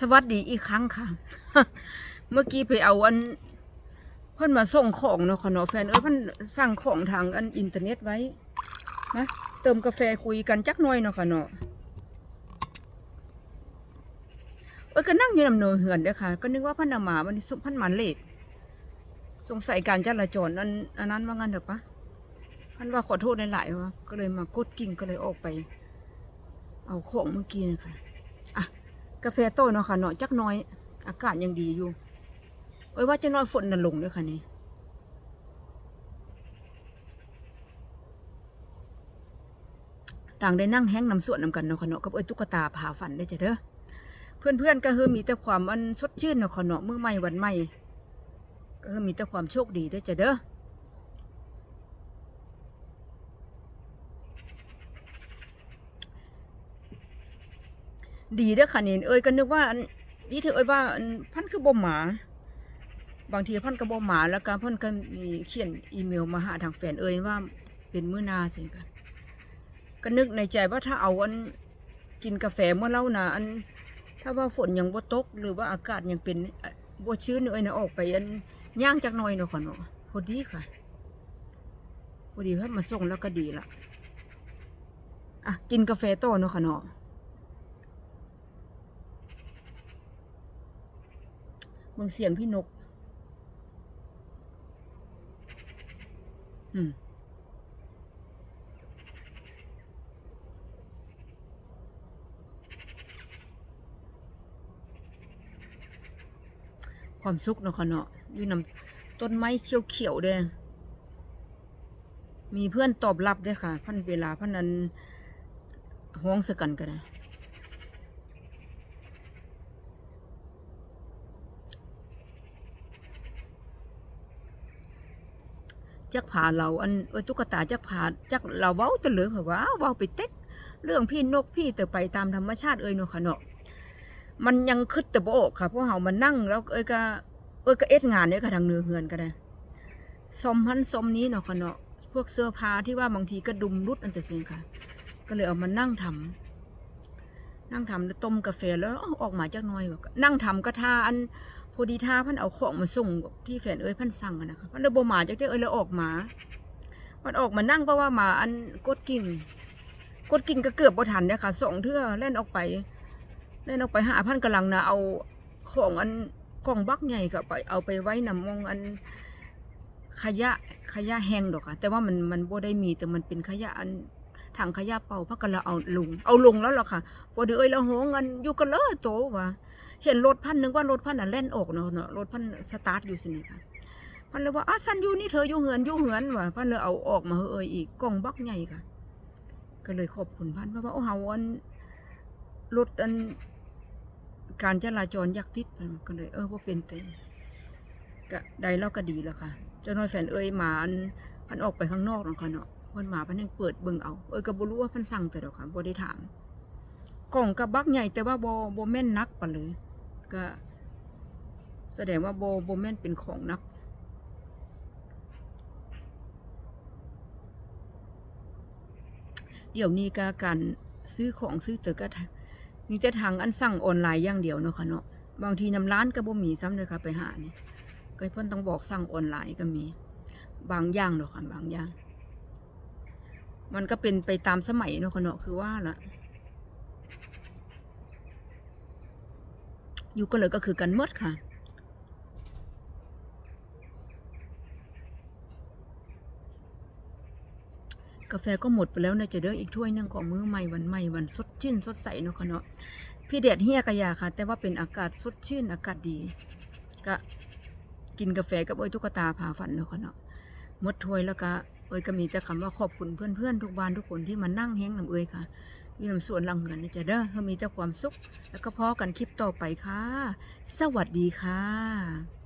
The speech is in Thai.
สวัสดีอีกครั้งค่ะ เมื่อกี้ไปเอาอัน เพิ่นมาส่งของเนาะค่ะเนาะแฟนเอ้ยเพิ่นสั่งของทางอันอินเทอร์เน็ตไว้นะเติมกาแฟคุยกันจักหน่อยเนาะค่ะเนาะเอ้ยก็นั่งอยู่นำเนเหือนเด้อค่ะ ก็นึกว่าพันเอามาวันนี้สุพันหมันเลทสงสัยการจราจรอันอันนั้นว่างั้นเถอะปะพันว่าขอโทษหลายๆว่าก็เลยมากดกิ่งก็เลยออกไป เอาของเมื่อกี้นะคะอะ กาแฟโต้เนาะค่ะเนาะจักน้อย อากาศยังดีอยู่เอ้ยว่าจะน้อยฝนน่ะลงด้วยค่ะนี่ต่างได้นั่งแห้งน้ำสวนนำกันเนาะค่ะเนาะกับเอ้ยตุ๊กตาผาฝันได้จ้ะเด้อเพื่อนเพื่อนๆก็คือมีแต่ความอันสดชื่นเนาะค่ะเนาะมื้อใหม่วันใหม่ก็คือมีแต่ความโชคดีได้จ้ะเด้อ ดีเด้อค่ะนี่เอ้ยก็นึกว่าอันนี่เธอเอ้ยว่าพันคือบ่หมา บางทีพ่นก็บ่หมาแล้วก็พ่นก็มีเขียนอีเมลมาหาทางแฟนเอ่ยว่าเป็นมื้อนาสิค่ะก็นึกในใจว่าถ้าเอาอันกินกาแฟเมื่อเล่านะอัน ถ้าว่าฝนยังบ่ตก หรือว่าอากาศยังเป็นบ่ชื้นเอ่ยนะออกไปอันย่างจักหน่อยเนาะค่ะเนาะพอดีค่ะพอดีเพิ่นมาส่งแล้วก็ดีละอะกินกาแฟต่อเนาะค่ะเนาะ เบิ่งเสียงพี่นก อืมความสุขเนาะค่ะเนาะอยู่นำต้นไม้เขียวๆเด้มีเพื่อนตอบรับด้วยค่ะ พันเวลาพันนั้นห้องสกันกันนะ จักผาเราอันเอ้ยตุ๊กตาจักผาจักเราเว้าตะเหลือเผอว่าเว้าไปเต็กเรื่องพี่นกพี่แต่ไปตามธรรมชาติเอ้ยเนาะค่ะเนาะมันยังคึดแต่บ่ออกค่ะพราะเฮามันนั่งแล้วเอ้ยก็เอ้ยก็เอ็ดงานเนี่ยค่ะทางเนื้อเฮือนก็ได้สมพันสมนี้เนาะค่ะเนาะพวกเสื้อผ้าที่ว่าบางทีก็ดุมรุดอันต่เสียค่ะ ก็เลยเอามานั่งทำนั่งทำแล้วต้มกาแฟแล้วออกมาจักน่อยแบบนั่งทำก็ทาอัน พอดีท่าพันเอาของมาส่งที่แฟนเอ้ยพันสั่งอะนะคะพันเลยบ่มาจักเที่เอ้ยแล้วออกมา มันออกมานั่งเพราะว่าหมาอันกดกิ่งกดกิ่งก็เกือบบ่ทันเนี่ยค่ะสองเทื่อเล่นออกไป เล่นออกไปหาพันกำลังนะเอาของอันกล่องบักใหญ่ก็ไปเอาไปไว้นำมองอันขยะขยะแห้งดอกค่ะ แต่ว่ามันมันบ่ได้มีแต่มันเป็นขยะอันถังขยะเป่าพักกันละเอาลง เอาลงแล้วหรอค่ะพอดีเอ้ยแล้วโหงอันอยู่กันเลยโตว่ะ เห็นรถพันนึงว่ารถพันอะเล่นออกเนาะเนาะรถพันสตาร์ทอยู่สินี่ค่ะพันเลยว่าอะสันอยู่นี่เธออยู่เหือนอยู่เหือนว่ะพันเลยเอาออกมาเอ้ยอีกกล่องบักใหญ่ค่ะ ก็เลยขอบคุณพันเพราะว่าโอ้เฮาอันรถอันการจราจรยักติดมันก็เลย เออว่าเป็นเต็มก็ได้แล้วก็ดีแล้วค่ะเจ้าน้อยแฟนเอ้ยหมาอันพันออกไปข้างนอกเนาะค่ะเนาะพันหมาพันยังเปิดเบิ่งเอาเอ้ยก็บ่รู้ว่าพันสั่งแต่ดอกค่ะบ่ได้ถามกล่องกับบักใหญ่แต่ว่าบ่บ่แม่นนักปานเลย ก็แสดงว่าโบ่บ่แม่นเป็นของนัก เดี๋ยวนี้ก็การซื้อของซื้อเตอก็ทางมีแต่ทางอันสั่งออนไลน์อย่างเดียวเนาะค่ะเนาะบางทีนำร้านก็บ่มีซ้ำเลยค่ะไปหานี่ก็เพิ่นต้องบอกสั่งออนไลน์ก็มี บางอย่างเนาะค่ะบางอย่าง มันก็เป็นไปตามสมัยเนาะค่ะเนาะคือว่าละ อยู่ก็เลยก็คือกันหมดค่ะ กาแฟก็หมดไปแล้วนะจะเด้ออีกถ้วยนึงของมื้อใหม่วันใหม่วันสดชื่นสดใสเนาะค่ะเนาะพี่เดดเฮียกะยาค่ะ แต่ว่าเป็นอากาศสดชื่นอากาศดี ก็กินกาแฟกับเอ้ยตุ๊กตาพาฝันเนาะค่ะเนาะหมดถ้วยแล้วก็เอ้ยก็มีแต่คำว่าขอบคุณเพื่อนๆทุกบ้านทุกคนที่มานั่งแห้งน้ำเอ้ยค่ะ อยู่นำสวนหลังเงินนะจ๊ะเด้อเขามีแต่ความสุข แล้วก็พอกันคลิปต่อไปค่ะ สวัสดีค่ะ